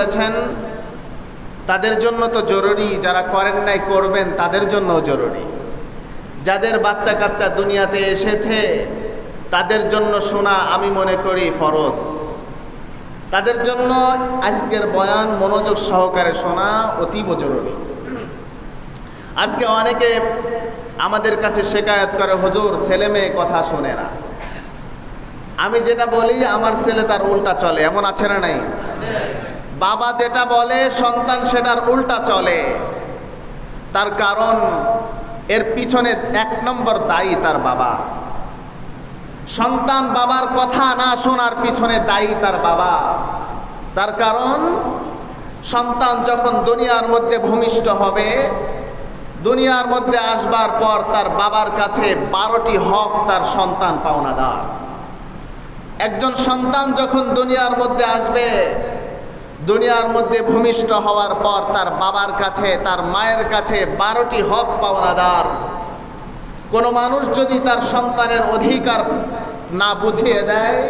করেছেন, তাদের জন্য তো জরুরি, যারা করেন নাই করবেন, তাদের জন্যও জরুরি। যাদের বাচ্চা কাচ্চা দুনিয়াতে এসেছে, তাদের জন্য শোনা আমি মনে করি ফরজ। তাদের জন্য আজকের বয়ান মনোযোগ সহকারে শোনা অতীব জরুরি। আজকে অনেকে আমাদের কাছে শেখায়ত করে, হুজুর, ছেলে মেয়ে কথা শোনে না। আমি যেটা বলি, আমার ছেলে তার উল্টা চলে, এমন আছে না নাই? বাবা যেটা বলে, সন্তান সেটার উল্টা চলে। তার কারণ, এর পিছনে এক নম্বর দায়ী তার বাবা। সন্তান বাবার কথা না শোনার পিছনে দায়ী তার বাবা। তার কারণ, সন্তান যখন দুনিয়ার মধ্যে ভূমিষ্ঠ হবে, দুনিয়ার মধ্যে আসবার পর তার বাবার কাছে বারোটি হক তার সন্তান পাওনাদার। একজন সন্তান যখন দুনিয়ার মধ্যে আসবে দুনিয়ার মধ্যে ভূমিষ্ঠ হওয়ার পর তার বাবার কাছে, তার মায়ের কাছে বারোটি হক পাওনাদার। কোনো মানুষ যদি তার সন্তানের অধিকার না বুঝিয়ে দেয়,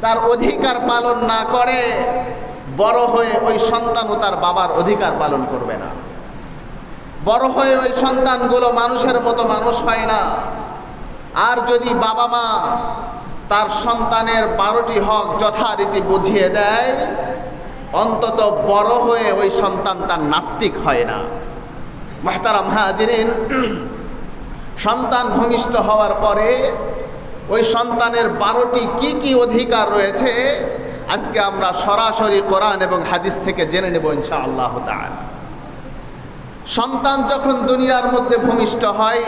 তার অধিকার পালন না করে, বড় হয়ে ওই সন্তানও তার বাবার অধিকার পালন করবে না। বড় হয়ে ওই সন্তানগুলো মানুষের মতো মানুষ হয় না। আর যদি বাবা মা তার সন্তানের বারোটি হক যথারীতি বুঝিয়ে দেয় অন্তত বড় হয়ে ওই সন্তান তার নাস্তিক হয় না। মাহতারাম হাজিরিন, সন্তান ভূমিষ্ঠ হওয়ার পরে ওই সন্তানের বারোটি কি কি অধিকার রয়েছে, আজকে আমরা সরাসরি কোরআন এবং হাদিস থেকে জেনে নেব ইনশা আল্লাহ সন্তান যখন দুনিয়ার মধ্যে ভূমিষ্ঠ হয়,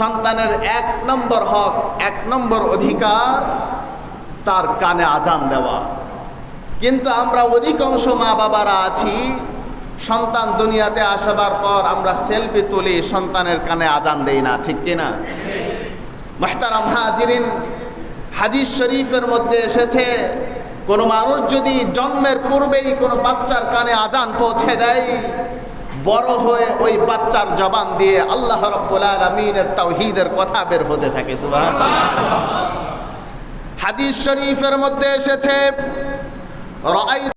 সন্তানের এক নম্বর হক, এক নম্বর অধিকার, তার কানে আজান দেওয়া। কিন্তু আমরা অধিকাংশ মা বাবারা আছি সন্তান দুনিয়াতে আসবার পর আমরা সেলফি তুলি, সন্তানের কানে আজান দেই না, ঠিক কিনা মাহতারাম হাজিরিন, হাদিস শরীফের মধ্যে এসেছে, কোনো মানুষ যদি জন্মের পূর্বেই কোনো বাচ্চার কানে আজান পৌঁছে দেয়, বড় হয়ে ওই বাচ্চার জবান দিয়ে আল্লাহ রব্বুল আলমিনের তাওহিদের কথা বের হতে থাকে, সুবহানাল্লাহ। হাদিস শরীফের মধ্যে এসেছে رأيت